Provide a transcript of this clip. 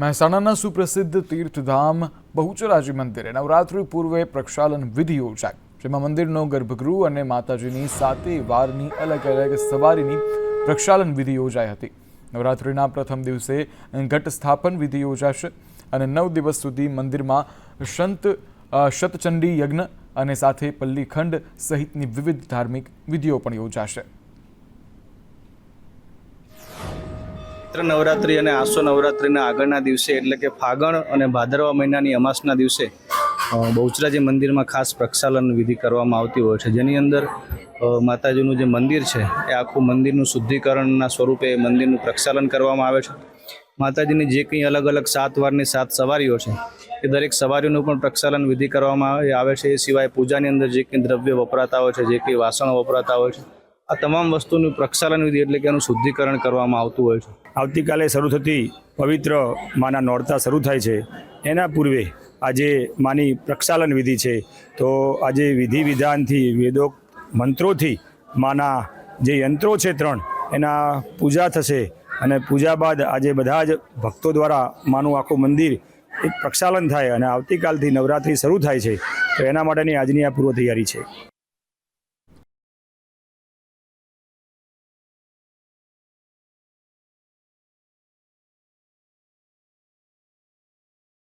મહેસાણાના સુપ્રસિદ્ધ તીર્થધામ બહુચરાજી મંદિરે નવરાત્રિ પૂર્વે પ્રક્ષાલન વિધિ યોજાઈ. જેમાં મંદિરનો ગર્ભગૃહ અને માતાજીની સાતે વારની અલગ અલગ સવારીની પ્રક્ષાલન વિધિ યોજાઈ હતી. નવરાત્રિના પ્રથમ દિવસે ઘટ સ્થાપન વિધિ યોજાશે અને નવ દિવસ સુધી મંદિરમાં સંત શતચંડી યજ્ઞ અને સાથે પલ્લીખંડ સહિતની વિવિધ ધાર્મિક વિધિઓ પણ યોજાશે. ચૈત્ર નવરાત્રિ અને આસો નવરાત્રિના આગળના દિવસે, એટલે કે ફાગણ અને ભાદરવા મહિનાની અમાસના દિવસે બહુચરાજી મંદિરમાં ખાસ પ્રક્ષાલન વિધિ કરવામાં આવતી હોય છે. જેની અંદર માતાજીનું જે મંદિર છે, એ આખું મંદિરનું શુદ્ધિકરણના સ્વરૂપે મંદિરનું પ્રક્ષાલન કરવામાં આવે છે. માતાજીની જે કંઈ અલગ અલગ સાત વારની સાત સવારીઓ છે, એ દરેક સવારીનું પણ પ્રક્ષાલન વિધિ કરવામાં આવે છે. એ સિવાય પૂજાની અંદર જે કંઈ દ્રવ્ય વપરાતા હોય છે, જે કંઈ વાસણો વપરાતા હોય છે આ તમામ વસ્તુનું પ્રક્ષાલન વિધિ એટલે કે એનું શુદ્ધિકરણ કરવામાં આવતું હોય છે. આવતીકાલે શરૂ થતી પવિત્ર માના નોરતા શરૂ થાય છે. એના પૂર્વે આજે માની પ્રક્ષાલન વિધિ છે. તો આજે વિધિ વિધાનથી વેદો મંત્રોથી માના જે યંત્રો છે ત્રણ, એના પૂજા થશે અને પૂજા બાદ આજે બધા જ ભક્તો દ્વારા માનું આખું મંદિર એક પ્રક્ષાલન થાય અને આવતીકાલથી નવરાત્રિ શરૂ થાય છે. તો એના માટેની આજની આ પૂર્વ તૈયારી છે.